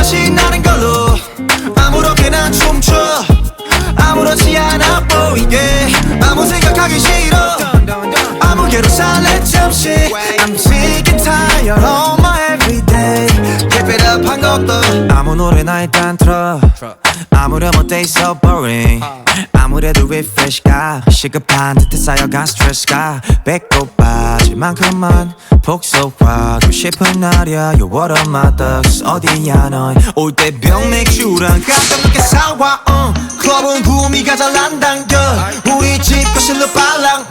아무거나 신나는 걸로 아무렇게나 춤춰. 아무렇지 않아 보이게. 아무 생각하기 싫어. 아무개로 살래 잠시. I'm sick and tired of my everyday. Keep it up 한 것도. 아무 노래나 일단 틀어 아무렴 어때 so boring. 아무래도 refresh가 시급한 듯해 쌓여간 스트레스가 배꼽 빠질 만큼만 복속하고 싶은 날이야. You what up my thugs. 어디야 넌올 때 병맥주랑 깜짝 놀게 사와 uh. 클럽은 구미가 잘안 당겨. 우리 집 거실로 빨랑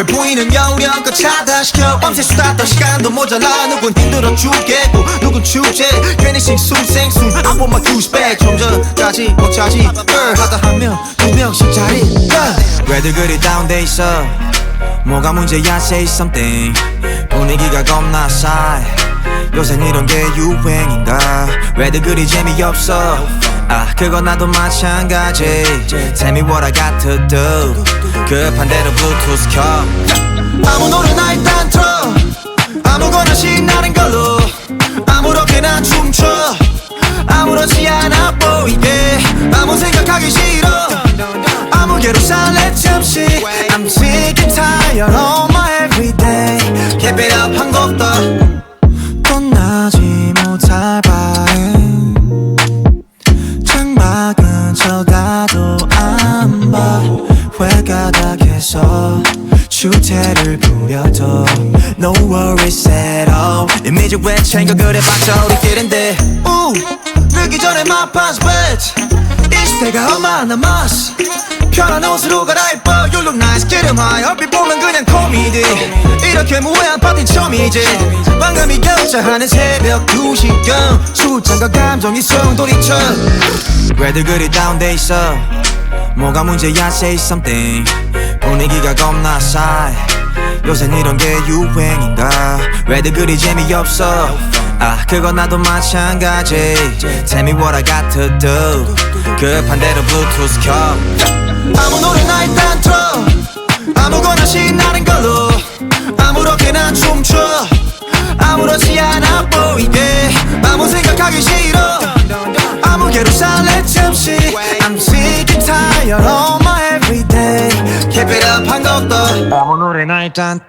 왜 보이는 영역껏 차단시켜? 밤새 수다 떨 시간도 모자라. 누군 힘들어 죽겠고 누군 축제? 괜히 싱숭생숭. goose back 좀 전까지 먹자지. girl 하다 한명두 명씩 자리. 왜들 그리 다운돼 있어? 뭐가 문제야 say something. 분위기가 겁나 싸해 요샌 이런 게 유행인가? 왜들 그리 재미없어? 아 그건 나도 마찬가지. Tell me what I got to do 급한 대로 블루투스 켜. 아무 노래나 일단 틀어. 아무거나 신나는 걸로. 아무렇게나 춤춰. 아무렇지 않아 보이게. 아무 생각하기 싫어. 아무개로 살래 잠시 I'm sick and tired of my everyday. Keep it up 한곡더 창밖은 쳐다도 안 봐. 회가 닥해서 주태를 부려도 No worries at all. 이미지 왜 챙겨 그래봤자 우리끼린데. 우 늦기 전에 my past bet 20대가 얼마 남았어 편한 옷으로 갈아입어. You look nice get 'em high. 얼핏 보면 그냥 코미디. 이렇게 무해한 파티 처음이지. 망감이 격차하는 새벽 2시경. 술잔과 감정이 성돌이쳐 왜들 그리 다운돼 있어 뭐가 문제야 say something? 분위기가 겁나 싸해. 요샌 이런 게 유행인가? 왜들 그리 재미없어? 아 그건 나도 마찬가지. Tell me what I got to do. 급한 대로 블루투스 켜 아무 노래나 일단 틀어. 아무거나 신나는 걸로 아무렇게나 춤춰. 아무렇지 않아 보이게. 아무 생각하기 싫어. 아무개로 살래 잠시. I'm sick and tired of my everyday. Keep it up 한곡더 아무 노래나 일단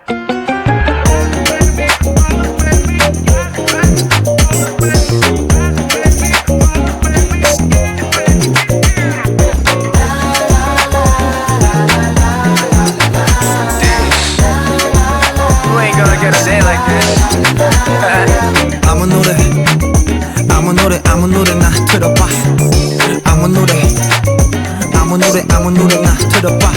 노래 아무 노래나 틀어봐. 아무 노래 아무 노래 아무 노래나 틀어봐.